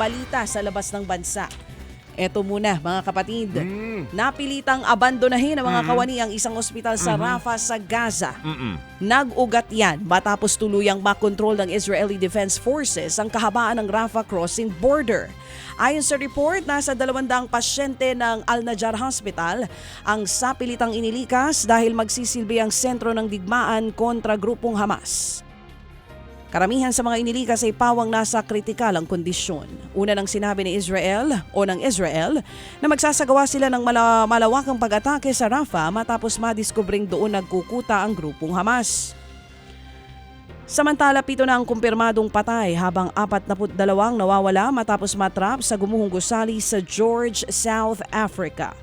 balita sa labas ng bansa. Eto muna mga kapatid, Mm. napilitang abandonahin ng mga kawani ang isang ospital sa Rafah sa Gaza. Mm-mm. Nag-ugat yan matapos tuluyang makontrol ng Israeli Defense Forces ang kahabaan ng Rafah crossing border. Ayon sa report, nasa 200 pasyente ng Al-Najjar Hospital ang sapilitang inilikas dahil magsisilbi ang sentro ng digmaan kontra grupong Hamas. Karamihan sa mga inilikas ay pawang nasa kritikal ang kondisyon. Una nang sinabi ni Israel o ng Israel na magsasagawa sila ng mala- malawakang pag-atake sa Rafah matapos madiskubring doon nagkukuta ang grupong Hamas. Samantala, pito na ang kumpirmadong patay habang 42 nawawala matapos matrap sa gumuhong gusali sa George, South Africa.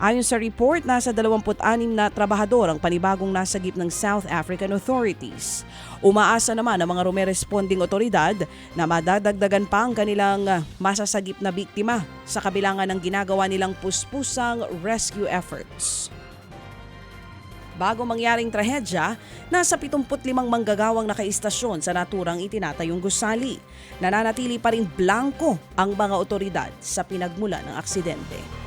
Ayon sa report, nasa 26 na trabahador ang panibagong nasagip ng South African authorities. Umaasa naman ang mga rumeresponding otoridad na madadagdagan pa ang kanilang ah, masasagip na biktima sa kabilangan ng ginagawa nilang puspusang rescue efforts. Bago mangyaring trahedya, nasa 75 manggagawang nakaistasyon sa naturang itinatayong gusali. Nananatili pa rin blanco ang mga otoridad sa pinagmula ng aksidente.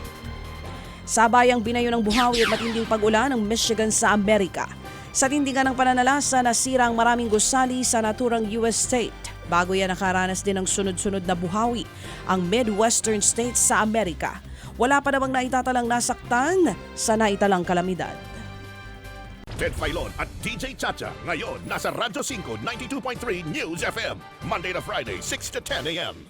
Sabayang binayo ng buhawi at matinding pag-ulan ng Michigan sa Amerika. Sa tindigan ng pananalasa, nasira ang maraming gusali sa naturang US state. Bago yan nakaranas din ng sunod-sunod na buhawi ang Midwestern states sa Amerika. Wala pa namang naitatalang nasaktan sa naitalang kalamidad. Ted Filon at DJ Chacha. Ngayon, nasa Radyo 5, 92.3 News FM. Monday to Friday, 6 to 10 a.m.